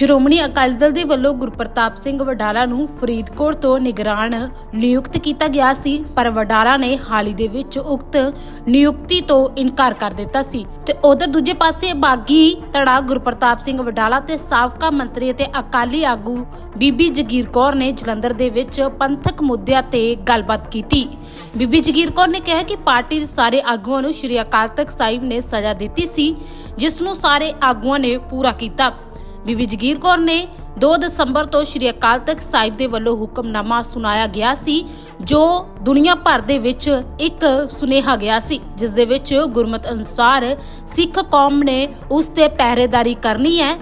ਸ਼੍ਰੋਮਣੀ ਅਕਾਲੀ ਦਲ ਦੇ ਵੱਲੋਂ ਗੁਰਪ੍ਰਤਾਪ ਸਿੰਘ ਵਡਾਲਾ ਨੂੰ ਫਰੀਦਕੋਟ ਤੋਂ ਨਿਗਰਾਨ ਨਿਯੁਕਤ ਕੀਤਾ ਗਿਆ ਸੀ, ਪਰ ਵਡਾਲਾ ਨੇ ਹਾਲੀ ਦੇ ਵਿੱਚ ਉਕਤ ਨਿਯੁਕਤੀ ਤੋਂ ਇਨਕਾਰ ਕਰ ਦਿੱਤਾ ਸੀ। ਤੇ ਉਧਰ ਦੂਜੇ ਪਾਸੇ ਬਾਗੀ ਧੜਾ ਗੁਰਪ੍ਰਤਾਪ ਸਿੰਘ ਵਡਾਲਾ ਤੇ ਸਾਬਕਾ ਮੰਤਰੀ ਅਤੇ ਅਕਾਲੀ ਆਗੂ ਬੀਬੀ ਜਗੀਰ ਕੌਰ ਨੇ ਜਲੰਧਰ ਦੇ ਵਿੱਚ ਪੰਥਕ ਮੁੱਦਿਆਂ ਤੇ ਗੱਲਬਾਤ ਕੀਤੀ। ਬੀਬੀ ਜਗੀਰ ਕੌਰ ਨੇ ਕਿਹਾ ਕਿ ਪਾਰਟੀ ਦੇ ਸਾਰੇ ਆਗੂਆਂ ਨੂੰ ਸ਼੍ਰੀ ਅਕਾਲ ਤਖਤ ਸਾਹਿਬ ਨੇ ਸਜ਼ਾ ਦਿੱਤੀ ਸੀ, ਜਿਸ ਨੂੰ ਸਾਰੇ ਆਗੂਆਂ ਨੇ ਪੂਰਾ ਕੀਤਾ। ਬੀਬੀ ਜਗੀਰ ਕੌਰ ਨੇ 2 ਦਸੰਬਰ ਤੋਂ ਸ਼੍ਰੀ ਅਕਾਲ ਤਖਤ ਸਾਹਿਬ ਦੇ ਵੱਲੋਂ ਹੁਕਮਨਾਮਾ ਸੁਣਾਇਆ ਗਿਆ ਸੀ, ਜੋ ਦੁਨੀਆ ਭਰ ਦੇ ਵਿੱਚ ਇੱਕ ਸੁਨੇਹਾ ਗਿਆ ਸੀ, ਜਿਸ ਦੇ ਵਿੱਚ ਗੁਰਮਤ ਅਨੁਸਾਰ ਸਿੱਖ ਕੌਮ ਨੇ ਉਸ ਤੇ ਪਹਿਰੇਦਾਰੀ ਕਰਨੀ ਹੈ।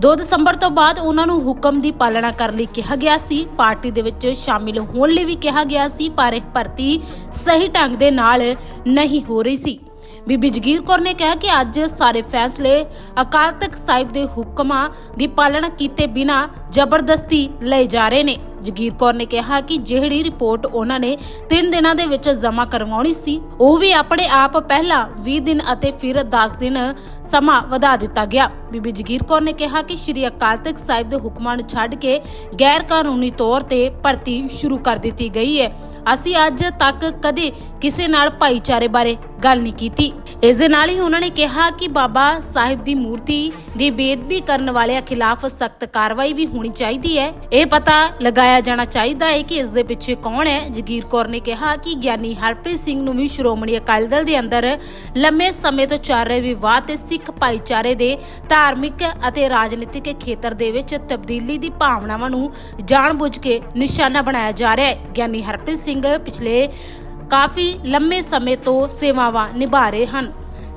2 ਦਸੰਬਰ ਤੋਂ ਬਾਅਦ ਉਹਨਾਂ ਨੂੰ ਹੁਕਮ ਦੀ ਪਾਲਣਾ ਕਰਨ ਲਈ ਕਿਹਾ ਗਿਆ ਸੀ, ਪਾਰਟੀ ਦੇ ਵਿੱਚ ਸ਼ਾਮਿਲ ਹੋਣ ਲਈ ਵੀ ਕਿਹਾ ਗਿਆ ਸੀ, ਪਰ ਇਹ ਭਰਤੀ ਸਹੀ ਢੰਗ ਦੇ ਨਾਲ ਨਹੀਂ ਹੋ ਰਹੀ ਸੀ। ਬੀਬੀ ਜਗੀਰ ਕੌਰ ਨੇ ਕਿਹਾ ਕਿ ਅੱਜ ਸਾਰੇ ਫੈਸਲੇ ਅਕਾਲ ਤਖਤ ਸਾਹਿਬ ਦੇ ਹੁਕਮਾਂ ਦੀ ਪਾਲਣਾ ਕੀਤੇ ਬਿਨਾ ਜ਼ਬਰਦਸਤੀ ਲਏ ਜਾ ਰਹੇ ਨੇ। ਜਗੀਰ ਕੌਰ ਨੇ ਕਿਹਾ ਕਿ ਜਿਹੜੀ ਰਿਪੋਰਟ ਉਹਨਾਂ ਨੇ 3 ਦਿਨਾਂ ਦੇ ਵਿੱਚ ਜਮ੍ਹਾਂ ਕਰਵਾਉਣੀ ਸੀ, ਉਹ ਵੀ ਆਪਣੇ ਆਪ ਪਹਿਲਾਂ 20 ਦਿਨ ਅਤੇ ਫਿਰ 10 ਦਿਨ ਸਮਾਂ ਵਧਾ ਦਿੱਤਾ ਗਿਆ। ਬੀਬੀ ਜਗੀਰ ਕੌਰ ਨੇ ਕਿਹਾ ਕਿ ਸ਼੍ਰੀ ਅਕਾਲ ਤਖਤ ਸਾਹਿਬ ਦੇ ਹੁਕਮਾਂ ਨੂੰ ਛੱਡ ਕੇ ਗੈਰ ਕਾਨੂੰਨੀ ਤੌਰ ਤੇ ਭਰਤੀ ਸ਼ੁਰੂ ਕਰ ਦਿੱਤੀ ਗਈ ਹੈ। ਅਸੀਂ ਅੱਜ ਤੱਕ ਕਦੇ ਕਿਸੇ ਨਾਲ ਭਾਈਚਾਰੇ ਬਾਰੇ ਗੱਲ ਨਹੀਂ ਕੀਤੀ। ਇਸ ਦੇ ਨਾਲ ਹੀ ਉਹਨਾਂ ਨੇ ਕਿਹਾ ਕਿ ਬਾਬਾ ਸਾਹਿਬ ਦੀ ਮੂਰਤੀ ਦੀ ਬੇਦਬੀ ਕਰਨ ਵਾਲਿਆਂ ਖਿਲਾਫ ਸਖਤ ਕਾਰਵਾਈ ਵੀ ਹੋਣੀ ਚਾਹੀਦੀ ਹੈ। ਇਹ ਪਤਾ ਲਗਾਇਆ ਜਾਣਾ ਚਾਹੀਦਾ ਹੈ ਕਿ ਇਸ ਦੇ ਪਿੱਛੇ ਕੌਣ ਹੈ। ਜਗੀਰ ਕੌਰ ਨੇ ਕਿਹਾ ਕਿ ਗਿਆਨੀ ਹਰਪ੍ਰੀਤ ਸਿੰਘ ਨੂੰ ਵੀ ਸ਼੍ਰੋਮਣੀ ਅਕਾਲੀ ਦਲ ਦੇ ਅੰਦਰ ਲੰਮੇ ਸਮੇਂ ਤੋਂ ਚੱਲ ਰਹੇ ਵਿਵਾਦ ਤੇ ਸਿੱਖ ਭਾਈਚਾਰੇ ਦੇ ਧਾਰਮਿਕ ਅਤੇ ਰਾਜਨੀਤਿਕ ਖੇਤਰ ਦੇ ਵਿੱਚ ਤਬਦੀਲੀ ਦੀ ਭਾਵਨਾਵਾਂ ਨੂੰ ਜਾਣਬੁੱਝ ਕੇ ਨਿਸ਼ਾਨਾ ਬਣਾਇਆ ਜਾ ਰਿਹਾ ਹੈ। ਗਿਆਨੀ ਹਰਪ੍ਰੀਤ ਸਿੰਘ ਪਿਛਲੇ ਕਾਫੀ ਲੰਮੇ ਸਮੇਂ ਤੋਂ ਸੇਵਾਵਾਂ ਨਿਭਾ ਰਹੇ ਹਨ।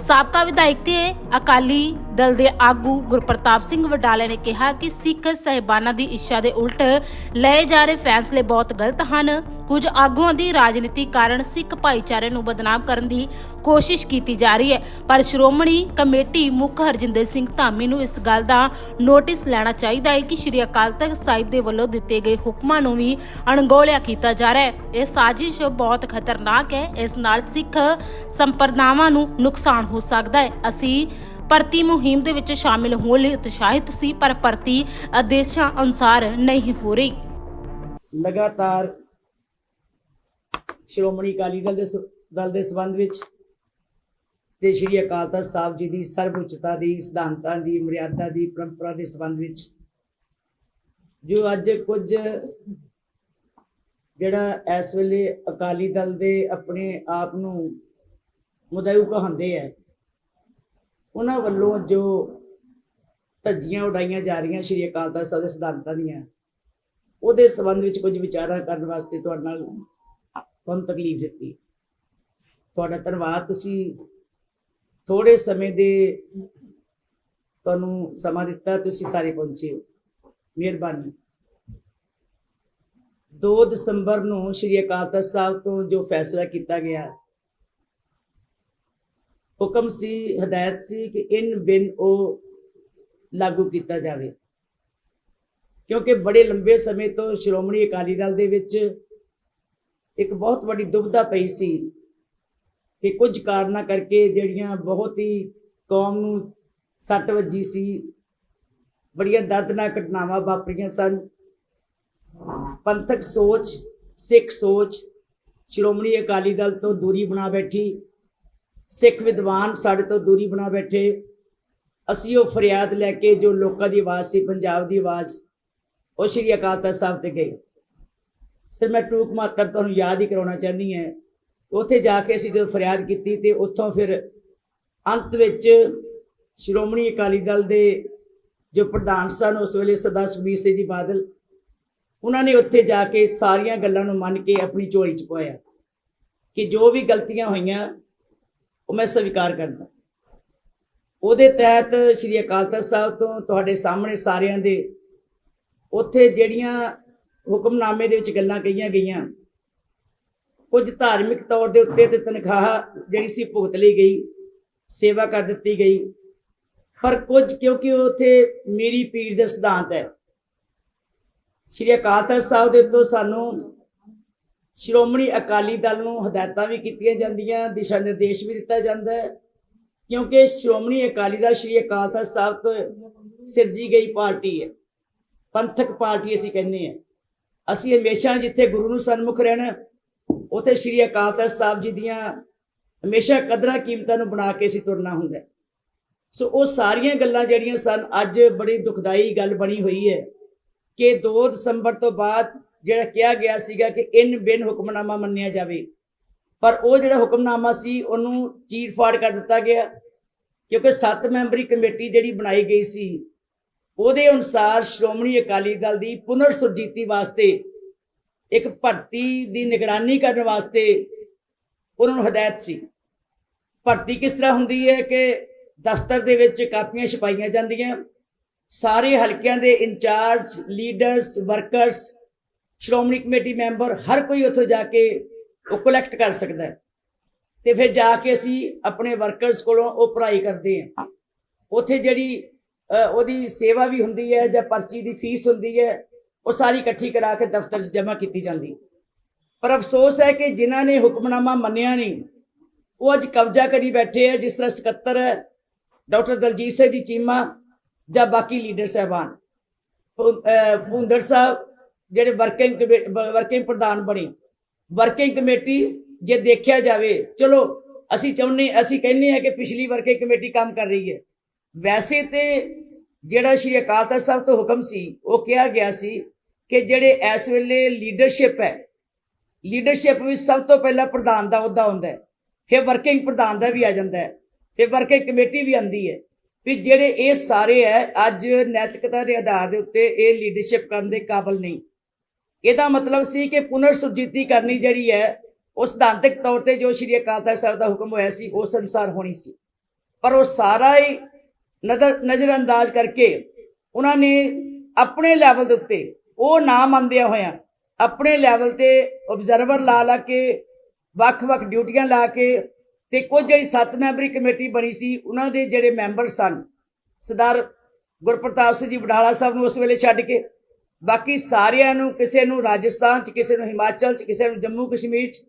ਸਾਬਕਾ ਵਿਧਾਇਕ ਤੇ ਅਕਾਲੀ ਦਲ ਦੇ ਆਗੂ ਗੁਰਪ੍ਰਤਾਪ ਸਿੰਘ ਵਡਾਲੇ ਨੇ ਕਿਹਾ ਕਿ ਸਿੱਖ ਸਹਿਬਾਨਾਂ ਦੀ ਇੱਛਾ ਦੇ ਉਲਟ ਲਏ ਜਾ ਰਹੇ ਫੈਸਲੇ ਬਹੁਤ ਗਲਤ ਹਨ। ਕੁਝ ਆਗੂਆਂ ਦੀ ਰਾਜਨੀਤੀ ਕਾਰਨ ਸਿੱਖ ਭਾਈਚਾਰੇ ਨੂੰ ਬਦਨਾਮ ਕਰਨ ਦੀ ਕੋਸ਼ਿਸ਼ ਕੀਤੀ ਜਾ ਰਹੀ ਹੈ। ਪਰ ਸ਼੍ਰੋਮਣੀ ਕਮੇਟੀ ਮੁੱਖ ਹਰਜਿੰਦਰ ਸਿੰਘ ਧਾਮੀ ਨੂੰ ਇਸ ਗੱਲ ਦਾ ਨੋਟਿਸ ਲੈਣਾ ਚਾਹੀਦਾ ਹੈ ਕਿ ਸ਼੍ਰੀ ਅਕਾਲ ਤਖਤ ਸਾਹਿਬ ਦੇ ਵੱਲੋਂ ਦਿੱਤੇ ਗਏ ਹੁਕਮਾਂ ਨੂੰ ਵੀ ਅਣਗੌਲਿਆ ਕੀਤਾ ਜਾ ਰਿਹਾ ਹੈ। ਇਹ ਸਾਜ਼ਿਸ਼ ਬਹੁਤ ਖਤਰਨਾਕ ਹੈ। ਇਸ ਨਾਲ ਸਿੱਖ ਸੰਪਰਦਾਵਾਂ ਨੂੰ ਨੁਕਸਾਨ ਹੋ ਸਕਦਾ ਹੈ। ਅਸੀਂ ਭਰਤੀ ਮੁਹਿੰਮ ਦੇ ਵਿੱਚ ਸ਼ਾਮਿਲ ਹੋਣ ਲਈ ਉਤਸ਼ਾਹਿਤ ਸੀ, ਪਰ ਭਰਤੀ ਆਦੇਸ਼ਾਂ ਅਨੁਸਾਰ ਨਹੀਂ ਹੋ ਰਹੀ। ਲਗਾਤਾਰ ਸ਼੍ਰੋਮਣੀ ਅਕਾਲੀ ਦਲ ਦੇ ਦਲ ਦੇ ਸਬੰਧ ਵਿੱਚ ਤੇ ਸ਼੍ਰੀ ਅਕਾਲ ਤਖਤ ਸਾਹਿਬ ਜੀ ਦੀ ਸਰਵਉੱਚਤਾ ਦੀ, ਸਿਧਾਂਤਾਂ ਦੀ, ਮਰਿਆਦਾ ਦੀ, ਪਰੰਪਰਾ ਦੇ ਸਬੰਧ ਵਿੱਚ ਜੋ ਅੱਜ ਕੁਝ ਜਿਹੜਾ ਇਸ ਵੇਲੇ ਅਕਾਲੀ ਦਲ ਦੇ ਆਪਣੇ ਆਪ ਨੂੰ ਮੁਦਈਉ ਕਹਾਉਂਦੇ ਹੈ ਉਹਨਾਂ ਵੱਲੋਂ ਜੋ ਧੱਜੀਆਂ ਉਡਾਈਆਂ ਜਾ ਰਹੀਆਂ ਸ਼੍ਰੀ ਅਕਾਲ ਤਖਤ ਸਾਹਿਬ ਦੇ ਸਿਧਾਂਤਾਂ ਦੀਆਂ, ਉਹਦੇ ਸੰਬੰਧ ਵਿੱਚ ਕੁਝ ਵਿਚਾਰਾਂ ਕਰਨ ਵਾਸਤੇ ਤੁਹਾਡੇ ਨਾਲ ਤੁਹਾਨੂੰ ਤਕਲੀਫ ਦਿੱਤੀ। ਤੁਹਾਡਾ ਧੰਨਵਾਦ। ਤੁਸੀਂ ਥੋੜੇ ਸਮੇਂ ਦੇ ਤੁਹਾਨੂੰ ਸਮਾਂ ਦਿੱਤਾ, ਤੁਸੀਂ ਸਾਰੇ ਪਹੁੰਚੇ ਹੋ। ਮਿਹਰਬਾਨੀ। 2 ਦਸੰਬਰ ਨੂੰ ਸ਼੍ਰੀ ਅਕਾਲ ਤਖਤ ਸਾਹਿਬ ਤੋਂ ਜੋ ਫੈਸਲਾ ਕੀਤਾ ਗਿਆ ਹੁਕਮ ਸੀ, ਹਦਾਇਤ ਸੀ ਕਿ ਇਨ ਬਿਨ ਉਹ ਲਾਗੂ ਕੀਤਾ ਜਾਵੇ। ਕਿਉਂਕਿ ਬੜੇ ਲੰਬੇ ਸਮੇਂ ਤੋਂ ਸ਼੍ਰੋਮਣੀ ਅਕਾਲੀ ਦਲ ਦੇ ਵਿੱਚ ਇੱਕ ਬਹੁਤ ਵੱਡੀ ਦੁਬਧਾ ਪਈ ਸੀ ਕਿ ਕੁਝ ਕਾਰਨਾਂ ਕਰਕੇ ਜਿਹੜੀਆਂ ਬਹੁਤ ਹੀ ਕੌਮ ਨੂੰ ਸੱਟ ਵੱਜੀ ਸੀ, ਬੜੀਆਂ ਦਰਦਨਾਕ ਘਟਨਾਵਾਂ ਵਾਪਰੀਆਂ ਸਨ। ਪੰਥਕ ਸੋਚ, ਸਿੱਖ ਸੋਚ ਸ਼੍ਰੋਮਣੀ ਅਕਾਲੀ ਦਲ ਤੋਂ ਦੂਰੀ ਬਣਾ ਬੈਠੀ। ਸਿੱਖ ਵਿਦਵਾਨ ਸਾਡੇ ਤੋਂ ਦੂਰੀ ਬਣਾ ਬੈਠੇ। ਅਸੀਂ ਉਹ ਫਰਿਆਦ ਲੈ ਕੇ ਜੋ ਲੋਕਾਂ ਦੀ ਆਵਾਜ਼ ਸੀ, ਪੰਜਾਬ ਦੀ ਆਵਾਜ਼, ਉਹ ਸ਼੍ਰੀ ਅਕਾਲ ਤਖਤ ਸਾਹਿਬ ਤੇ ਗਏ। ਸਿਰ, ਮੈਂ ਟੂਕ ਮਾਤਰ ਤੁਹਾਨੂੰ ਯਾਦ ਹੀ ਕਰਾਉਣਾ ਚਾਹੁੰਦੀ ਹਾਂ। ਉੱਥੇ ਜਾ ਕੇ ਅਸੀਂ ਜਦੋਂ ਫਰਿਆਦ ਕੀਤੀ ਤੇ ਉੱਥੋਂ ਫਿਰ ਅੰਤ ਵਿੱਚ ਸ਼੍ਰੋਮਣੀ ਅਕਾਲੀ ਦਲ ਦੇ ਜੋ ਪ੍ਰਧਾਨ ਸਨ, ਉਸ ਵੇਲੇ ਸਰਦਾਰ ਸੁਖਬੀਰ ਸਿੰਘ ਜੀ ਬਾਦਲ, ਉਹਨਾਂ ਨੇ ਉੱਥੇ ਜਾ ਕੇ ਸਾਰੀਆਂ ਗੱਲਾਂ ਨੂੰ ਮੰਨ ਕੇ ਆਪਣੀ ਝੋਲੀ ਚ ਪਾਇਆ ਕਿ ਜੋ ਵੀ ਗਲਤੀਆਂ ਹੋਈਆਂ ਉਹ ਮੈਂ ਸਵੀਕਾਰ ਕਰਦਾ। ਉਹਦੇ ਤਹਿਤ ਸ਼੍ਰੀ ਅਕਾਲ ਤਖਤ ਸਾਹਿਬ ਤੋਂ ਤੁਹਾਡੇ ਸਾਹਮਣੇ ਸਾਰਿਆਂ ਦੇ ਉੱਥੇ ਜਿਹੜੀਆਂ ਹੁਕਮਨਾਮੇ ਦੇ ਵਿੱਚ ਗੱਲਾਂ ਕਹੀਆਂ ਗਈਆਂ, ਕੁਝ ਧਾਰਮਿਕ ਤੌਰ ਦੇ ਉੱਤੇ ਤੇ ਤਨਖਾਹ ਜਿਹੜੀ ਸੀ ਭੁਗਤ ਲਈ ਗਈ, ਸੇਵਾ ਕਰ ਦਿੱਤੀ ਗਈ, ਪਰ ਕੁਝ ਕਿਉਂਕਿ ਉੱਥੇ ਮੇਰੀ ਪੀੜ ਦਾ ਸਿਧਾਂਤ ਹੈ। ਸ਼੍ਰੀ ਅਕਾਲ ਤਖਤ ਸਾਹਿਬ ਦੇ ਉੱਤੋਂ ਸਾਨੂੰ ਸ਼੍ਰੋਮਣੀ ਅਕਾਲੀ ਦਲ ਨੂੰ ਹਦਾਇਤਾਂ ਵੀ ਕੀਤੀਆਂ ਜਾਂਦੀਆਂ, ਦਿਸ਼ਾ ਨਿਰਦੇਸ਼ ਵੀ ਦਿੱਤਾ ਜਾਂਦਾ ਹੈ। ਕਿਉਂਕਿ ਸ਼੍ਰੋਮਣੀ ਅਕਾਲੀ ਦਲ ਸ਼੍ਰੀ ਅਕਾਲ ਤਖਤ ਸਾਹਿਬ ਤੋਂ ਸਿਰਜੀ ਗਈ ਪਾਰਟੀ ਹੈ। ਪੰਥਕ ਪਾਰਟੀ ਅਸੀਂ ਕਹਿੰਦੇ ਹਾਂ। ਅਸੀਂ ਹਮੇਸ਼ਾ ਜਿੱਥੇ ਗੁਰੂ ਨੂੰ ਸਨਮੁਖ ਰਹਿਣਾ, ਉਥੇ ਸ਼੍ਰੀ ਅਕਾਲ ਤਖਤ ਸਾਹਿਬ ਜੀ ਦੀਆਂ ਹਮੇਸ਼ਾ ਕਦਰਾਂ ਕੀਮਤਾਂ ਨੂੰ ਬਣਾ ਕੇ ਅਸੀਂ ਤੁਰਨਾ ਹੁੰਦਾ ਸੋ ਉਹ ਸਾਰੀਆਂ ਗੱਲਾਂ ਜਿਹੜੀਆਂ ਸਨ, ਅੱਜ ਬੜੀ ਦੁਖਦਾਈ ਗੱਲ ਬਣੀ ਹੋਈ ਹੈ ਕਿ 2 ਦਸੰਬਰ ਤੋਂ ਬਾਅਦ ਜਿਹੜਾ ਕਿਹਾ ਗਿਆ ਸੀਗਾ ਕਿ ਇਨ ਬਿਨ ਹੁਕਮਨਾਮਾ ਮੰਨਿਆ ਜਾਵੇ। ਪਰ ਉਹ ਜਿਹੜਾ ਹੁਕਮਨਾਮਾ ਸੀ, ਉਹਨੂੰ ਚੀਰ ਫਾੜ ਕਰ ਦਿੱਤਾ ਗਿਆ, ਕਿਉਂਕਿ 7 ਮੈਂਬਰੀ ਕਮੇਟੀ ਜਿਹੜੀ ਬਣਾਈ ਗਈ ਸੀ, ਉਹਦੇ ਅਨੁਸਾਰ ਸ਼੍ਰੋਮਣੀ ਅਕਾਲੀ ਦਲ ਦੀ ਪੁਨਰ ਸੁਰਜੀਤੀ ਵਾਸਤੇ, ਇੱਕ ਭਰਤੀ ਦੀ ਨਿਗਰਾਨੀ ਕਰਨ ਵਾਸਤੇ ਉਹਨਾਂ ਨੂੰ ਹਦਾਇਤ ਸੀ। ਭਰਤੀ ਕਿਸ ਤਰ੍ਹਾਂ ਹੁੰਦੀ ਹੈ ਕਿ ਦਫ਼ਤਰ ਦੇ ਵਿੱਚ ਕਾਪੀਆਂ ਛਪਾਈਆਂ ਜਾਂਦੀਆਂ, ਸਾਰੇ ਹਲਕਿਆਂ ਦੇ in charge, leaders, workers Shiromani Committee member ਹਰ ਕੋਈ ਉੱਥੇ ਜਾ ਕੇ ਉਹ ਕਲੈਕਟ ਕਰ ਸਕਦਾ ਹੈ। ਤੇ ਫਿਰ ਜਾ ਕੇ ਅਸੀਂ ਆਪਣੇ ਵਰਕਰਸ ਕੋਲੋਂ ਉਹ ਭਰਾਈ ਕਰਦੇ ਹਾਂ। ਉੱਥੇ ਜਿਹੜੀ ਉਹਦੀ ਸੇਵਾ ਵੀ ਹੁੰਦੀ ਹੈ ਜਾਂ ਪਰਚੀ ਦੀ ਫੀਸ ਹੁੰਦੀ ਹੈ, ਉਹ ਸਾਰੀ ਇਕੱਠੀ ਕਰਾ ਕੇ ਦਫ਼ਤਰ 'ਚ ਜਮ੍ਹਾਂ ਕੀਤੀ ਜਾਂਦੀ ਪਰ ਅਫਸੋਸ ਹੈ ਕਿ ਜਿਨ੍ਹਾਂ ਨੇ ਹੁਕਮਨਾਮਾ ਮੰਨਿਆ ਨਹੀਂ, ਉਹ ਅੱਜ ਕਬਜ਼ਾ ਕਰੀ ਬੈਠੇ ਹੈ, ਜਿਸ ਤਰ੍ਹਾਂ ਸਕੱਤਰ ਹੈ, ਡਾਕਟਰ ਦਲਜੀਤ ਸਿੰਘ ਜੀ ਚੀਮਾ ਜਾਂ ਬਾਕੀ ਲੀਡਰ ਸਾਹਿਬਾਨ। ਭੁੰਦਰ ਸਾਹਿਬ ਜਿਹੜੇ ਵਰਕਿੰਗ ਵਰਕਿੰਗ ਪ੍ਰਧਾਨ ਬਣੇ। ਵਰਕਿੰਗ ਕਮੇਟੀ ਜੇ ਦੇਖਿਆ ਜਾਵੇ, ਚਲੋ, ਅਸੀਂ ਚਾਹੁੰਦੇ, ਅਸੀਂ ਕਹਿੰਦੇ ਹਾਂ ਕਿ ਪਿਛਲੀ ਵਰਕਿੰਗ ਕਮੇਟੀ ਕੰਮ ਕਰ ਰਹੀ ਹੈ। ਵੈਸੇ ਤੇ ਜਿਹੜਾ ਸ਼੍ਰੀ ਅਕਾਲ ਤਖਤ ਸਾਹਿਬ ਤੋਂ ਹੁਕਮ ਸੀ, ਉਹ ਕਿਹਾ ਗਿਆ ਸੀ ਕਿ ਜਿਹੜੇ ਇਸ ਵੇਲੇ ਲੀਡਰਸ਼ਿਪ ਹੈ ਲੀਡਰਸ਼ਿਪ ਵਿੱਚ ਸਭ ਤੋਂ ਪਹਿਲਾਂ ਪ੍ਰਧਾਨ ਦਾ ਅਹੁਦਾ ਹੁੰਦਾ ਹੈ, ਫਿਰ ਵਰਕਿੰਗ ਪ੍ਰਧਾਨ ਦਾ ਵੀ ਆ ਜਾਂਦਾ ਹੈ, ਫਿਰ ਵਰਕਿੰਗ ਕਮੇਟੀ ਵੀ ਆਂਦੀ ਹੈ। ਵੀ ਜਿਹੜੇ ਇਹ ਸਾਰੇ ਹੈ, ਅੱਜ ਨੈਤਿਕਤਾ ਦੇ ਆਧਾਰ ਦੇ ਉੱਤੇ ਇਹ ਲੀਡਰਸ਼ਿਪ ਕਰਨ ਦੇ ਕਾਬਿਲ ਨਹੀਂ। ਇਹਦਾ ਮਤਲਬ ਸੀ ਕਿ ਪੁਨਰ ਸੁਰਜੀਤੀ ਕਰਨੀ ਜਿਹੜੀ ਹੈ, ਉਹ ਸਿਧਾਂਤਕ ਤੌਰ ਤੇ ਜੋ ਸ਼੍ਰੀ ਅਕਾਲ ਤਖਤ ਸਾਹਿਬ ਦਾ ਹੁਕਮ ਹੋਇਆ ਸੀ ਉਸ ਅਨੁਸਾਰ ਹੋਣੀ ਸੀ। ਪਰ ਉਹ ਸਾਰਾ ਹੀ ਨਜ਼ਰ ਨਜ਼ਰਅੰਦਾਜ਼ ਕਰਕੇ ਉਹਨਾਂ ਨੇ ਆਪਣੇ ਲੈਵਲ ਦੇ ਉੱਤੇ ਉਹ ਨਾ ਮੰਨਦਿਆਂ ਹੋਇਆਂ ਆਪਣੇ ਲੈਵਲ ਤੇ ਆਬਜ਼ਰਵਰ ਲਾ ਲਾ ਕੇ, ਵੱਖ-ਵੱਖ ਡਿਊਟੀਆਂ ਲਾ ਕੇ ਤੇ ਕੁਝ ਜਿਹੜੀ ਸੱਤ ਮੈਂਬਰੀ ਕਮੇਟੀ ਬਣੀ ਸੀ, ਉਹਨਾਂ ਦੇ ਜਿਹੜੇ ਮੈਂਬਰ ਸਨ, ਸਰਦਾਰ ਗੁਰਪ੍ਰਤਾਪ ਸਿੰਘ ਜੀ ਬਡਾਲਾ ਸਾਹਿਬ ਨੂੰ ਉਸ ਵੇਲੇ ਛੱਡ ਕੇ ਬਾਕੀ ਸਾਰਿਆਂ ਨੂੰ, ਕਿਸੇ ਨੂੰ ਰਾਜਸਥਾਨ ਚ, ਕਿਸੇ ਨੂੰ ਹਿਮਾਚਲ ਚ, ਕਿਸੇ ਨੂੰ ਜੰਮੂ ਕਸ਼ਮੀਰ ਚ,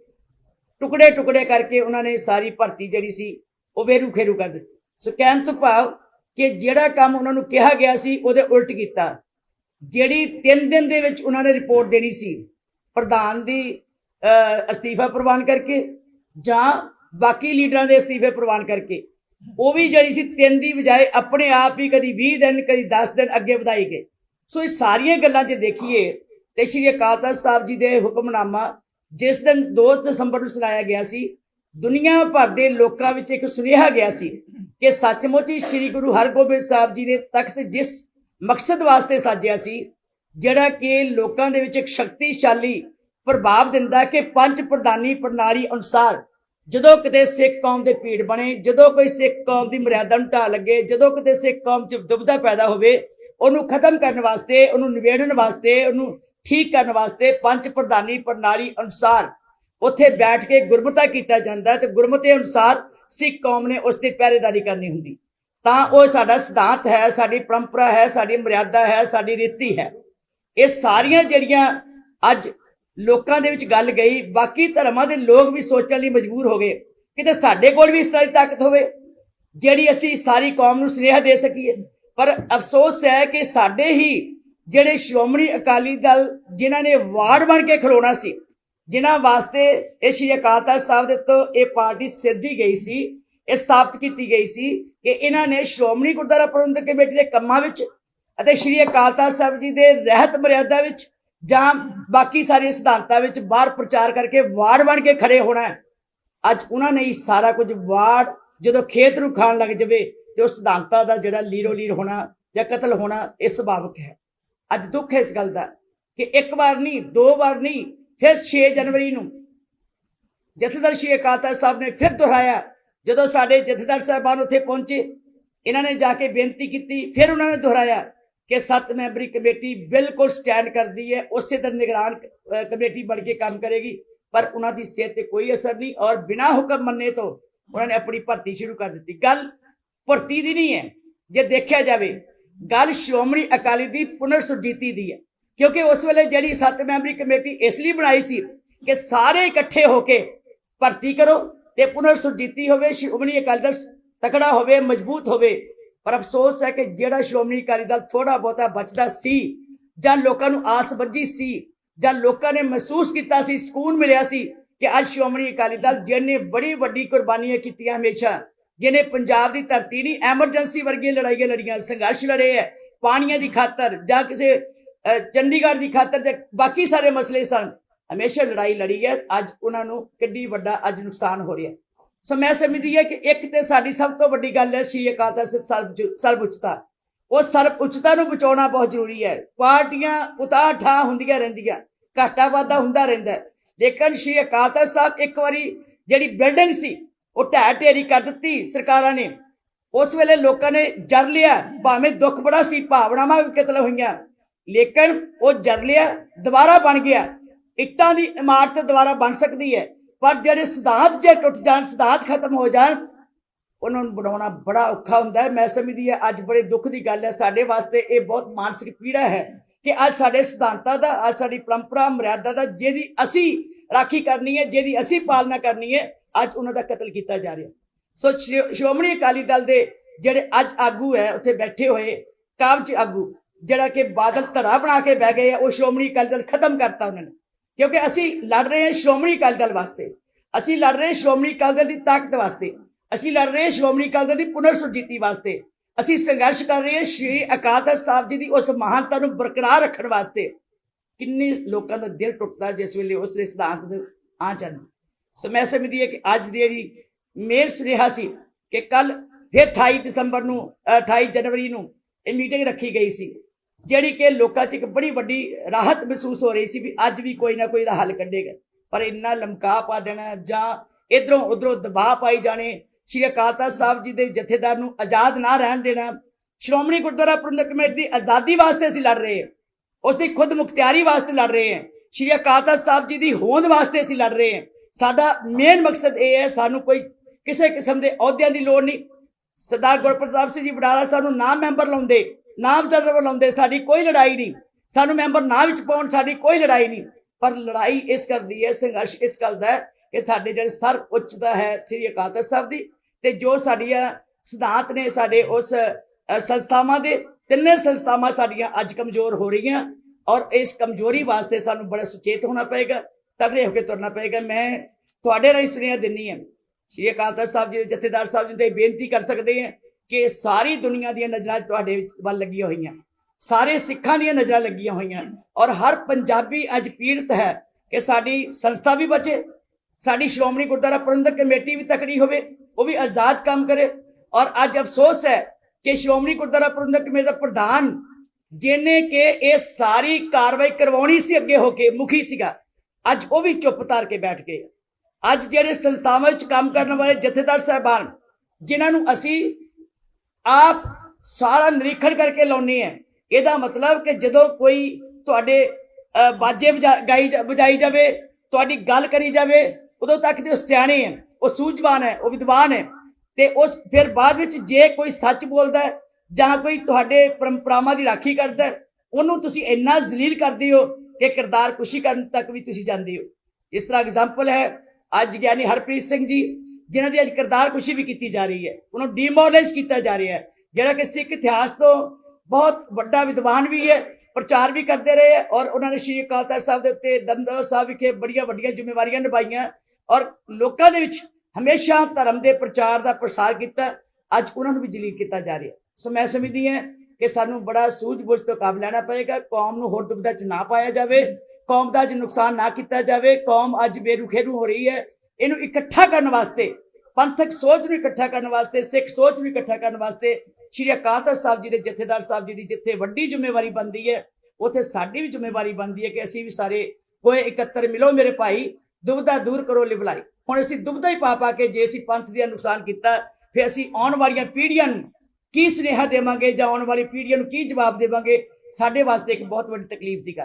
ਟੁਕੜੇ ਟੁਕੜੇ ਕਰਕੇ ਉਹਨਾਂ ਨੇ ਸਾਰੀ ਭਰਤੀ ਜਿਹੜੀ ਸੀ, ਉਹ ਵੇਰੂ ਖੇਰੂ ਕਰ ਦਿੱਤੀ। ਸੋ ਕਹਿਣ ਤੋਂ ਭਾਵ ਕਿ ਜਿਹੜਾ ਕੰਮ ਉਹਨਾਂ ਨੂੰ ਕਿਹਾ ਗਿਆ ਸੀ, ਉਹਦੇ ਉਲਟ ਕੀਤਾ। ਜਿਹੜੀ 3 ਦਿਨ ਦੇ ਵਿੱਚ ਉਹਨਾਂ ਨੇ ਰਿਪੋਰਟ ਦੇਣੀ ਸੀ, ਪ੍ਰਧਾਨ ਦੀ ਅਸਤੀਫਾ ਪ੍ਰਵਾਨ ਕਰਕੇ ਜਾਂ ਬਾਕੀ ਲੀਡਰਾਂ ਦੇ ਅਸਤੀਫੇ ਪ੍ਰਵਾਨ ਕਰਕੇ, ਉਹ ਵੀ ਜਿਹੜੀ ਸੀ 3 ਦੀ ਬਜਾਏ ਆਪਣੇ ਆਪ ਹੀ ਕਦੀ 20 ਦਿਨ, ਕਦੀ 10 ਦਿਨ ਅੱਗੇ ਵਧਾਈ ਗਏ। ਸੋ ਇਹ ਸਾਰੀਆਂ ਗੱਲਾਂ ਜੇ ਦੇਖੀਏ ਤੇ ਸ਼੍ਰੀ ਅਕਾਲ ਤਖਤ ਸਾਹਿਬ ਜੀ ਦੇ ਹੁਕਮਨਾਮਾ ਜਿਸ ਦਿਨ 2 ਦਸੰਬਰ ਨੂੰ ਸੁਣਾਇਆ ਗਿਆ ਸੀ, ਦੁਨੀਆ ਭਰ ਦੇ ਲੋਕਾਂ ਵਿੱਚ ਇੱਕ ਸੁਨੇਹਾ ਗਿਆ ਸੀ ਕਿ ਸੱਚਮੁੱਚ ਹੀ ਸ੍ਰੀ ਗੁਰੂ ਹਰਗੋਬਿੰਦ ਸਾਹਿਬ ਜੀ ਦੇ ਤਖਤ ਜਿਸ ਮਕਸਦ ਵਾਸਤੇ ਸਾਜਿਆ ਸੀ, ਜਿਹੜਾ ਕਿ ਲੋਕਾਂ ਦੇ ਵਿੱਚ ਇੱਕ ਸ਼ਕਤੀਸ਼ਾਲੀ ਪ੍ਰਭਾਵ ਦਿੰਦਾ ਕਿ ਪੰਜ ਪ੍ਰਧਾਨੀ ਪ੍ਰਣਾਲੀ ਅਨੁਸਾਰ ਜਦੋਂ ਕਿਤੇ ਸਿੱਖ ਕੌਮ ਦੇ ਭੀੜ ਬਣੇ, ਜਦੋਂ ਕੋਈ ਸਿੱਖ ਕੌਮ ਦੀ ਮਰਿਆਦਾ ਨੂੰ ਢਾਹ ਲੱਗੇ, ਜਦੋਂ ਕਿਤੇ ਸਿੱਖ ਕੌਮ 'ਚ ਦੁਬਧਾ ਪੈਦਾ ਹੋਵੇ ਉਹਨੂੰ ਖਤਮ ਕਰਨ ਵਾਸਤੇ, ਉਹਨੂੰ ਨਿਵੇੜਨ ਵਾਸਤੇ, ਉਹਨੂੰ ਠੀਕ ਕਰਨ ਵਾਸਤੇ ਪੰਜ ਪ੍ਰਧਾਨੀ ਪ੍ਰਣਾਲੀ ਅਨੁਸਾਰ ਉੱਥੇ ਬੈਠ ਕੇ ਗੁਰਮਤਾ ਕੀਤਾ ਜਾਂਦਾ ਹੈ ਤੇ ਗੁਰਮਤੇ ਅਨੁਸਾਰ ਸਿੱਖ ਕੌਮ ਨੇ ਉਸ ਦੀ ਪਹਿਰੇਦਾਰੀ ਕਰਨੀ ਹੁੰਦੀ। ਤਾਂ ਉਹ ਸਾਡਾ ਸਿਧਾਂਤ ਹੈ, ਸਾਡੀ ਪਰੰਪਰਾ ਹੈ, ਸਾਡੀ ਮਰਿਆਦਾ ਹੈ, ਸਾਡੀ ਰੀਤੀ ਹੈ। ਇਹ ਸਾਰੀਆਂ ਜਿਹੜੀਆਂ ਅੱਜ ਲੋਕਾਂ ਦੇ ਵਿੱਚ ਗੱਲ ਗਈ, ਬਾਕੀ ਧਰਮਾਂ ਦੇ ਲੋਕ ਵੀ ਸੋਚਣ ਲਈ ਮਜਬੂਰ ਹੋ ਗਏ ਕਿਤੇ ਸਾਡੇ ਕੋਲ ਵੀ ਇਸ ਤਰ੍ਹਾਂ ਦੀ ਤਾਕਤ ਹੋਵੇ, ਜਿਹੜੀ ਅਸੀਂ ਸਾਰੀ ਕੌਮ ਨੂੰ ਸੁਨੇਹਾ ਦੇ ਸਕੀਏ। ਪਰ ਅਫਸੋਸ ਹੈ ਕਿ ਸਾਡੇ ਹੀ ਜਿਹੜੇ ਸ਼੍ਰੋਮਣੀ ਅਕਾਲੀ ਦਲ ਜਿਨ੍ਹਾਂ ਨੇ ਵਾਰਡ ਬਣ ਕੇ ਖਲੋਣਾ ਸੀ, ਜਿਨ੍ਹਾਂ ਵਾਸਤੇ ਇਹ ਸ਼੍ਰੀ ਅਕਾਲ ਤਖਤ ਸਾਹਿਬ ਦੇ ਤੋਂ ਇਹ ਪਾਰਟੀ ਸਿਰਜੀ ਗਈ ਸੀ, ਇਹ ਸਥਾਪਿਤ ਕੀਤੀ ਗਈ ਸੀ ਕਿ ਇਹਨਾਂ ਨੇ ਸ਼੍ਰੋਮਣੀ ਗੁਰਦੁਆਰਾ ਪ੍ਰਬੰਧਕ ਕਮੇਟੀ ਦੇ ਕੰਮਾਂ ਵਿੱਚ ਅਤੇ ਸ਼੍ਰੀ ਅਕਾਲ ਤਖਤ ਸਾਹਿਬ ਜੀ ਦੇ ਰਹਿਤ ਮਰਿਆਦਾ ਵਿੱਚ ਜਾਂ ਬਾਕੀ ਸਾਰੇ ਸਿਧਾਂਤਾਂ ਵਿੱਚ ਬਾਹਰ ਪ੍ਰਚਾਰ ਕਰਕੇ ਵਾਰਡ ਬਣ ਕੇ ਖੜੇ ਹੋਣਾ ਅੱਜ ਉਹਨਾਂ ਨੇ ਹੀ ਸਾਰਾ ਕੁਝ ਵਾਰਡ ਜਦੋਂ ਖੇਤ ਨੂੰ ਖਾਣ ਲੱਗ ਜਾਵੇ ਤੇ ਉਸ ਸਿਧਾਂਤਾਂ ਦਾ ਜਿਹੜਾ ਲੀਰੋ ਲੀਰ ਹੋਣਾ ਜਾਂ ਕਤਲ ਹੋਣਾ ਇਹ ਸੁਭਾਵਿਕ ਹੈ। ਅੱਜ ਦੁੱਖ ਹੈ ਇਸ ਗੱਲ ਦਾ ਕਿ ਇੱਕ ਵਾਰ ਨਹੀਂ, ਦੋ ਵਾਰ ਨਹੀਂ, ਫਿਰ 6 ਜਨਵਰੀ ਨੂੰ ਜਥੇਦਾਰ ਸ਼੍ਰੀ ਅਕਾਲ ਤਖਤ ਸਾਹਿਬ ਨੇ ਫਿਰ ਦੁਹਰਾਇਆ, ਜਦੋਂ ਸਾਡੇ ਜਥੇਦਾਰ ਸਾਹਿਬਾਨ ਉੱਥੇ ਪਹੁੰਚੇ, ਇਹਨਾਂ ਨੇ ਜਾ ਕੇ ਬੇਨਤੀ ਕੀਤੀ, ਫਿਰ ਉਹਨਾਂ ਨੇ ਦੁਹਰਾਇਆ ਕਿ ਸੱਤ ਮੈਂਬਰੀ ਕਮੇਟੀ ਬਿਲਕੁਲ ਸਟੈਂਡ ਕਰਦੀ ਹੈ, ਉਸੇ ਤਰ੍ਹਾਂ ਨਿਗਰਾਨ ਕਮੇਟੀ ਬਣ ਕੇ ਕੰਮ ਕਰੇਗੀ, ਪਰ ਉਹਨਾਂ ਦੀ ਸਿਹਤ ਤੇ ਕੋਈ ਅਸਰ ਨਹੀਂ ਔਰ ਬਿਨਾਂ ਹੁਕਮ ਮੰਨੇ ਤੋਂ ਉਹਨਾਂ ਨੇ ਆਪਣੀ ਭਰਤੀ ਸ਼ੁਰੂ ਕਰ ਦਿੱਤੀ। ਗੱਲ ਭਰਤੀ ਦੀ ਨਹੀਂ ਹੈ। ਜੇ ਦੇਖਿਆ ਜਾਵੇ, ਗੱਲ ਸ਼੍ਰੋਮਣੀ ਅਕਾਲੀ ਦੀ ਪੁਨਰ ਸੁਰਜੀਤੀ ਦੀ ਹੈ। ਕਿਉਂਕਿ ਉਸ ਵੇਲੇ ਜਿਹੜੀ ਸੱਤ ਮੈਂਬਰੀ ਕਮੇਟੀ ਇਸ ਲਈ ਬਣਾਈ ਸੀ ਕਿ ਸਾਰੇ ਇਕੱਠੇ ਹੋ ਕੇ ਭਰਤੀ ਕਰੋ ਤੇ ਪੁਨਰ ਸੁਰਜੀਤੀ ਹੋਵੇ, ਸ਼੍ਰੋਮਣੀ ਅਕਾਲੀ ਦਲ ਤਕੜਾ ਹੋਵੇ, ਮਜ਼ਬੂਤ ਹੋਵੇ। ਪਰ ਅਫਸੋਸ ਹੈ ਕਿ ਜਿਹੜਾ ਸ਼੍ਰੋਮਣੀ ਅਕਾਲੀ ਦਲ ਥੋੜਾ ਬਹੁਤਾ ਬਚਦਾ ਸੀ ਜਾਂ ਲੋਕਾਂ ਨੂੰ ਆਸ ਬੱਝੀ ਸੀ ਜਾਂ ਲੋਕਾਂ ਨੇ ਮਹਿਸੂਸ ਕੀਤਾ ਸੀ, ਸਕੂਨ ਮਿਲਿਆ ਸੀ ਕਿ ਅੱਜ ਸ਼੍ਰੋਮਣੀ ਅਕਾਲੀ ਦਲ ਜਿਹਨੇ ਬੜੀ ਵੱਡੀ ਕੁਰਬਾਨੀਆਂ ਕੀਤੀਆਂ ਹਮੇਸ਼ਾ ਜਿਹਨੇ ਪੰਜਾਬ ਦੀ ਧਰਤੀ ਨਹੀਂ, ਐਮਰਜੈਂਸੀ ਵਰਗੀਆਂ ਲੜਾਈਆਂ ਲੜੀਆਂ, ਸੰਘਰਸ਼ ਲੜੇ ਹੈ ਪਾਣੀਆਂ ਦੀ ਖਾਤਰ ਜਾਂ ਕਿਸੇ ਚੰਡੀਗੜ੍ਹ ਦੀ ਖਾਤਰ ਜਾਂ ਬਾਕੀ ਸਾਰੇ ਮਸਲੇ ਸਨ, ਹਮੇਸ਼ਾ ਲੜਾਈ ਲੜੀ ਹੈ ਅੱਜ ਉਹਨਾਂ ਨੂੰ ਕਿੱਡੀ ਵੱਡਾ ਅੱਜ ਨੁਕਸਾਨ ਹੋ ਰਿਹਾ ਸੋ ਮੈਂ ਸਮਝਦੀ ਹੈ ਕਿ ਇੱਕ ਤੇ ਸਾਡੀ ਸਭ ਤੋਂ ਵੱਡੀ ਗੱਲ ਹੈ ਸ਼੍ਰੀ ਅਕਾਲ ਤਖਤ ਸਾਹਿਬ ਸਰਬ ਉੱਚਤਾ। ਉਹ ਸਰਬ ਉੱਚਤਾ ਨੂੰ ਬਚਾਉਣਾ ਬਹੁਤ ਜ਼ਰੂਰੀ ਹੈ ਪਾਰਟੀਆਂ ਉਤਾਰ ਠਾਹ ਹੁੰਦੀਆਂ ਰਹਿੰਦੀਆਂ, ਘਾਟਾ ਵਾਧਾ ਹੁੰਦਾ ਰਹਿੰਦਾ ਲੇਕਿਨ ਸ਼੍ਰੀ ਅਕਾਲ ਤਖਤ ਸਾਹਿਬ ਇੱਕ ਵਾਰੀ ਜਿਹੜੀ ਬਿਲਡਿੰਗ ਸੀ ਉਹ ਢਹਿ ਢੇਰੀ ਕਰ ਦਿੱਤੀ ਸਰਕਾਰਾਂ ਨੇ। ਉਸ ਵੇਲੇ ਲੋਕਾਂ ਨੇ ਜਰ ਲਿਆ, ਭਾਵੇਂ ਦੁੱਖ ਬੜਾ ਸੀ, ਭਾਵਨਾਵਾਂ ਵੀ ਹੋਈਆਂ। ਲੇਕਿਨ ਉਹ ਜਰ ਲਿਆ, ਦੁਬਾਰਾ ਬਣ ਗਿਆ। ਇੱਟਾਂ ਦੀ ਇਮਾਰਤ ਦੁਬਾਰਾ ਬਣ ਸਕਦੀ ਹੈ। ਪਰ ਜਿਹੜੇ ਸਿਧਾਂਤ ਜੇ ਟੁੱਟ ਜਾਣ, ਸਿਧਾਂਤ ਖਤਮ ਹੋ ਜਾਣ, ਉਹਨਾਂ ਨੂੰ ਬਣਾਉਣਾ ਬੜਾ ਔਖਾ ਹੁੰਦਾ ਹੈ। ਮੈਂ ਸਮਝਦੀ ਹਾਂ, ਅੱਜ ਬੜੇ ਦੁੱਖ ਦੀ ਗੱਲ ਹੈ। ਸਾਡੇ ਵਾਸਤੇ ਇਹ ਬਹੁਤ ਮਾਨਸਿਕ ਪੀੜਾ ਹੈ ਕਿ ਅੱਜ ਸਾਡੇ ਸਿਧਾਂਤਾਂ ਦਾ, ਅੱਜ ਸਾਡੀ ਪਰੰਪਰਾ, ਮਰਿਆਦਾ ਦਾ, ਜਿਹਦੀ ਅਸੀਂ ਰਾਖੀ ਕਰਨੀ ਹੈ, ਜਿਹਦੀ ਅਸੀਂ ਪਾਲਣਾ ਕਰਨੀ ਹੈ ਅੱਜ ਉਹਨਾਂ ਦਾ ਕਤਲ ਕੀਤਾ ਜਾ ਰਿਹਾ। ਸੋ ਸ਼੍ਰੋ- ਸ਼੍ਰੋਮਣੀ ਅਕਾਲੀ ਦਲ ਦੇ ਜਿਹੜੇ ਅੱਜ ਆਗੂ ਹੈ, ਉੱਥੇ ਬੈਠੇ ਹੋਏ ਕਾਬਜ ਆਗੂ, ਜਿਹੜਾ ਕਿ ਬਾਦਲ ਧੜਾ ਬਣਾ ਕੇ ਬਹਿ ਗਏ ਆ, ਉਹ ਸ਼੍ਰੋਮਣੀ ਅਕਾਲੀ ਦਲ ਖਤਮ ਕਰਤਾ ਉਹਨਾਂ ਨੇ। ਕਿਉਂਕਿ ਅਸੀਂ ਲੜ ਰਹੇ ਹਾਂ ਸ਼੍ਰੋਮਣੀ ਅਕਾਲੀ ਦਲ ਵਾਸਤੇ। ਅਸੀਂ ਲੜ ਰਹੇ ਹਾਂ ਸ਼੍ਰੋਮਣੀ ਅਕਾਲੀ ਦਲ ਦੀ ਤਾਕਤ ਵਾਸਤੇ। ਅਸੀਂ ਲੜ ਰਹੇ ਹਾਂ ਸ਼੍ਰੋਮਣੀ ਅਕਾਲੀ ਦਲ ਦੀ ਪੁਨਰ ਸੁਰਜੀਤੀ ਵਾਸਤੇ। ਅਸੀਂ ਸੰਘਰਸ਼ ਕਰ ਰਹੇ ਹਾਂ ਸ਼੍ਰੀ ਅਕਾਲ ਤਖਤ ਸਾਹਿਬ ਜੀ ਦੀ ਉਸ ਮਹਾਨਤਾ ਨੂੰ ਬਰਕਰਾਰ ਰੱਖਣ ਵਾਸਤੇ। ਕਿੰਨੇ ਲੋਕਾਂ ਦਾ ਦਿਲ ਟੁੱਟਦਾ ਜਿਸ ਵੇਲੇ ਉਸ ਦੇ ਸਿਧਾਂਤ ਦੇ ਆ ਜਾਂਦੇ ਸੋ ਮੈਂ ਸਮਝਦੀ ਹੈ ਕਿ ਅੱਜ ਦੀ ਜਿਹੜੀ ਮੇਰ ਸੁਨੇਹਾ ਸੀ ਕਿ ਕੱਲ ਫਿਰ 28 ਦਸੰਬਰ ਨੂੰ ਅ, 28 ਜਨਵਰੀ ਨੂੰ ਇਹ ਮੀਟਿੰਗ ਰੱਖੀ ਗਈ ਸੀ ਜਿਹੜੀ ਕਿ ਲੋਕਾਂ 'ਚ ਇੱਕ ਬੜੀ ਵੱਡੀ ਰਾਹਤ ਮਹਿਸੂਸ ਹੋ ਰਹੀ ਸੀ ਵੀ ਅੱਜ ਵੀ ਕੋਈ ਨਾ ਕੋਈ ਦਾ ਹੱਲ ਕੱਢੇਗਾ। ਪਰ ਇੰਨਾ ਲਮਕਾ ਪਾ ਦੇਣਾ ਜਾਂ ਇਧਰੋਂ ਉਧਰੋਂ ਦਬਾਅ ਪਾਈ ਜਾਣੇ ਸ਼੍ਰੀ ਅਕਾਲ ਤਖਤ ਸਾਹਿਬ ਜੀ ਦੇ ਜਥੇਦਾਰ ਨੂੰ ਆਜ਼ਾਦ ਨਾ ਰਹਿਣ ਦੇਣਾ ਸ਼੍ਰੋਮਣੀ ਗੁਰਦੁਆਰਾ ਪ੍ਰਬੰਧਕ ਕਮੇਟੀ ਦੀ ਆਜ਼ਾਦੀ ਵਾਸਤੇ ਅਸੀਂ ਲੜ ਰਹੇ ਹਾਂ ਉਸ ਦੀ ਖੁਦ ਮੁਖਤਿਆਰੀ ਵਾਸਤੇ ਲੜ ਰਹੇ ਹਾਂ ਸ਼੍ਰੀ ਅਕਾਲ ਤਖਤ ਸਾਹਿਬ ਜੀ ਦੀ ਹੋਂਦ ਵਾਸਤੇ ਅਸੀਂ ਲੜ ਰਹੇ ਹਾਂ। ਸਾਡਾ ਮੇਨ ਮਕਸਦ ਇਹ ਹੈ, ਸਾਨੂੰ ਕੋਈ ਕਿਸੇ ਕਿਸਮ ਦੇ ਅਹੁਦਿਆਂ ਦੀ ਲੋੜ ਨਹੀਂ। ਸਰਦਾਰ ਗੁਰਪ੍ਰਤਾਪ ਸਿੰਘ ਜੀ ਬਡਾਲਾ ਸਾਨੂੰ ਨਾ ਮੈਂਬਰ ਲਾਉਂਦੇ ਨਾਮ ਅਬਜ਼ਰਵਰ ਲਾਉਂਦੇ, ਸਾਡੀ ਕੋਈ ਲੜਾਈ ਨਹੀਂ। ਸਾਨੂੰ ਮੈਂਬਰ ਨਾ ਵਿੱਚ ਪਾਉਣ, ਸਾਡੀ ਕੋਈ ਲੜਾਈ ਨਹੀਂ। ਪਰ ਲੜਾਈ ਇਸ ਕਰਦੀ ਹੈ, ਸੰਘਰਸ਼ ਇਸ ਗੱਲ ਦਾ ਕਿ ਸਾਡੇ ਜਿਹੜੇ ਸਰ ਉੱਚਤਾ ਹੈ, ਸ੍ਰੀ ਅਕਾਲ ਤਖਤ ਸਾਹਿਬ ਦੀ ਤੇ ਜੋ ਸਾਡੀਆਂ ਸਿਧਾਂਤ ਨੇ ਸਾਡੇ ਉਸ ਸੰਸਥਾਵਾਂ ਦੇ, ਤਿੰਨੇ ਸੰਸਥਾਵਾਂ ਸਾਡੀਆਂ ਅੱਜ ਕਮਜ਼ੋਰ ਹੋ ਰਹੀਆਂ ਔਰ ਇਸ ਕਮਜ਼ੋਰੀ ਵਾਸਤੇ ਸਾਨੂੰ ਬੜਾ ਸੁਚੇਤ ਹੋਣਾ ਪਏਗਾ। ਤਗੜੇ ਹੋ ਕੇ ਤੁਰਨਾ ਪਏਗਾ। ਮੈਂ ਤੁਹਾਡੇ ਰਾਹੀਂ ਸੁਨੇਹਾ ਦਿੰਨੀ ਹਾਂ ਸ਼੍ਰੀ ਅਕਾਲ ਤਖਤ ਸਾਹਿਬ ਜੀ ਦੇ ਜਥੇਦਾਰ ਸਾਹਿਬ ਜੀ ਤੇ ਬੇਨਤੀ ਕਰ ਸਕਦੇ ਹਾਂ ਕਿ ਸਾਰੀ ਦੁਨੀਆ ਦੀਆਂ ਨਜ਼ਰਾਂ ਤੁਹਾਡੇ ਵੱਲ ਲੱਗੀਆਂ ਹੋਈਆਂ। ਸਾਰੇ ਸਿੱਖਾਂ ਦੀਆਂ ਨਜ਼ਰਾਂ ਲੱਗੀਆਂ ਹੋਈਆਂ। ਔਰ ਹਰ ਪੰਜਾਬੀ ਅੱਜ ਪੀੜਤ ਹੈ ਕਿ ਸਾਡੀ ਸੰਸਥਾ ਵੀ ਬਚੇ, ਸਾਡੀ ਸ਼੍ਰੋਮਣੀ ਗੁਰਦੁਆਰਾ ਪ੍ਰਬੰਧਕ ਕਮੇਟੀ ਵੀ ਤਕੜੀ ਹੋਵੇ, ਉਹ ਵੀ ਆਜ਼ਾਦ ਕੰਮ ਕਰੇ। ਔਰ ਅੱਜ ਅਫਸੋਸ ਹੈ ਕਿ ਸ਼੍ਰੋਮਣੀ ਗੁਰਦੁਆਰਾ ਪ੍ਰਬੰਧਕ ਕਮੇਟੀ ਦਾ ਪ੍ਰਧਾਨ, ਜਿਹਨੇ ਕਿ ਇਹ ਸਾਰੀ ਕਾਰਵਾਈ ਕਰਵਾਉਣੀ ਸੀ ਅੱਗੇ ਹੋ ਕੇ, ਮੁਖੀ ਸੀਗਾ। ਅੱਜ ਉਹ ਵੀ ਚੁੱਪ ਧਾਰ ਕੇ ਬੈਠ ਗਏ। ਅੱਜ ਜਿਹੜੇ ਸੰਸਥਾਵਾਂ ਵਿੱਚ ਕੰਮ ਕਰਨ ਵਾਲੇ ਜਥੇਦਾਰ ਸਾਹਿਬਾਨ, ਜਿਨ੍ਹਾਂ ਨੂੰ ਅਸੀਂ ਆਪ ਸਾਰਾ ਨਿਰੀਖਣ ਕਰਕੇ ਲਾਉਨੇ ਆ ਇਹਦਾ ਮਤਲਬ ਕਿ ਜਦੋਂ ਕੋਈ ਤੁਹਾਡੇ ਬਾਜੇ ਵਜਾ- ਗਾਈ ਜਾ- ਵਜਾਈ ਜਾਵੇ, ਤੁਹਾਡੀ ਗੱਲ ਕਰੀ ਜਾਵੇ, ਉਦੋਂ ਤੱਕ ਤੇ ਉਹ ਸਿਆਣੇ ਹੈ, ਉਹ ਸੂਝਵਾਨ ਹੈ, ਉਹ ਵਿਦਵਾਨ ਹੈ। ਤੇ ਉਸ ਫਿਰ ਬਾਅਦ ਵਿੱਚ ਜੇ ਕੋਈ ਸੱਚ ਬੋਲਦਾ ਜਾਂ ਕੋਈ ਤੁਹਾਡੇ ਪਰੰਪਰਾਵਾਂ ਦੀ ਰਾਖੀ ਕਰਦਾ ਉਹਨੂੰ ਤੁਸੀਂ ਇੰਨਾ ਜ਼ਲੀਲ ਕਰਦੇ ਹੋ ਕਿ ਕਿਰਦਾਰ ਕੁਸ਼ੀ ਕਰਨ ਤੱਕ ਵੀ ਤੁਸੀਂ ਜਾਂਦੇ ਹੋ। ਇਸ ਤਰ੍ਹਾਂ ਐਗਜ਼ਾਮਪਲ ਹੈ ਅੱਜ ਗਿਆਨੀ ਹਰਪ੍ਰੀਤ ਸਿੰਘ ਜੀ, ਜਿਨ੍ਹਾਂ ਦੀ ਅੱਜ ਕਿਰਦਾਰ ਕੁਸ਼ੀ ਵੀ ਕੀਤੀ ਜਾ ਰਹੀ ਹੈ। ਉਹਨਾਂ ਨੂੰ ਡੀਮੋਰਲਾਈਜ਼ ਕੀਤਾ ਜਾ ਰਿਹਾ ਹੈ। ਜਿਹੜਾ ਕਿ ਸਿੱਖ ਇਤਿਹਾਸ ਤੋਂ ਬਹੁਤ ਵੱਡਾ ਵਿਦਵਾਨ ਵੀ ਹੈ, ਪ੍ਰਚਾਰ ਵੀ ਕਰਦੇ ਰਹੇ ਹੈ ਔਰ ਉਹਨਾਂ ਨੇ ਸ਼੍ਰੀ ਅਕਾਲ ਤਖਤ ਸਾਹਿਬ ਦੇ ਉੱਤੇ ਦਮਦਮਾ ਸਾਹਿਬ ਵਿਖੇ ਬੜੀਆਂ ਵੱਡੀਆਂ ਜ਼ਿੰਮੇਵਾਰੀਆਂ ਨਿਭਾਈਆਂ ਔਰ ਲੋਕਾਂ ਦੇ ਵਿੱਚ ਹਮੇਸ਼ਾ ਧਰਮ ਦੇ ਪ੍ਰਚਾਰ ਦਾ ਪ੍ਰਸਾਰ ਕੀਤਾ। ਅੱਜ ਉਹਨਾਂ ਨੂੰ ਵੀ ਜਲੀਲ ਕੀਤਾ ਜਾ ਰਿਹਾ। ਸੋ ਮੈਂ ਸਮਝਦੀ ਹਾਂ ਕਿ ਸਾਨੂੰ ਬੜਾ ਸੂਝ-ਬੂਝ ਤੋਂ ਕੰਮ ਲੈਣਾ ਪਏਗਾ, ਕੌਮ ਨੂੰ ਹੋਰ ਦੁਬਿਧਾ ਚ ਨਾ ਪਾਇਆ ਜਾਵੇ, ਕੌਮ ਦਾ ਅੱਜ ਨੁਕਸਾਨ ਨਾ ਕੀਤਾ ਜਾਵੇ, ਕੌਮ ਅੱਜ ਬੇਰੁਖੇਰੂ ਹੋ ਰਹੀ ਹੈ। ਇਹਨੂੰ ਇਕੱਠਾ ਕਰਨ ਵਾਸਤੇ, ਪੰਥਕ ਸੋਚ ਨੂੰ ਇਕੱਠਾ ਕਰਨ ਵਾਸਤੇ, ਸਿੱਖ ਸੋਚ ਨੂੰ ਇਕੱਠਾ ਕਰਨ ਵਾਸਤੇ ਸ਼੍ਰੀ ਅਕਾਲ ਤਖਤ ਸਾਹਿਬ ਜੀ ਦੇ ਜਥੇਦਾਰ ਸਾਹਿਬ ਜੀ ਦੀ ਜਿੱਥੇ ਵੱਡੀ ਜ਼ਿੰਮੇਵਾਰੀ ਬਣਦੀ ਹੈ, ਉੱਥੇ ਸਾਡੀ ਵੀ ਜ਼ਿੰਮੇਵਾਰੀ ਬਣਦੀ ਹੈ ਕਿ ਅਸੀਂ ਵੀ ਸਾਰੇ ਹੋਏ ਇਕੱਤਰ ਮਿਲੋ ਮੇਰੇ ਭਾਈ, ਦੁਬਦਾ ਦੂਰ ਕਰੋ ਲਿਵਲਾਈ। ਹੁਣ ਅਸੀਂ ਦੁਬਦਾ ਹੀ ਪਾ ਪਾ ਕੇ ਜੇ ਅਸੀਂ ਪੰਥ ਦੀਆਂ ਨੁਕਸਾਨ ਕੀਤਾ, ਫਿਰ ਅਸੀਂ ਆਉਣ ਵਾਲੀਆਂ ਪੀੜ੍ਹੀਆਂ ਨੂੰ ਕੀ ਸੁਨੇਹਾ ਦੇਵਾਂਗੇ ਜਾਂ ਆਉਣ ਵਾਲੀ ਪੀੜ੍ਹੀਆਂ ਨੂੰ ਕੀ ਜਵਾਬ ਦੇਵਾਂਗੇ, ਸਾਡੇ ਵਾਸਤੇ ਇੱਕ ਬਹੁਤ ਵੱਡੀ ਤਕਲੀਫ ਦੀ ਗੱਲ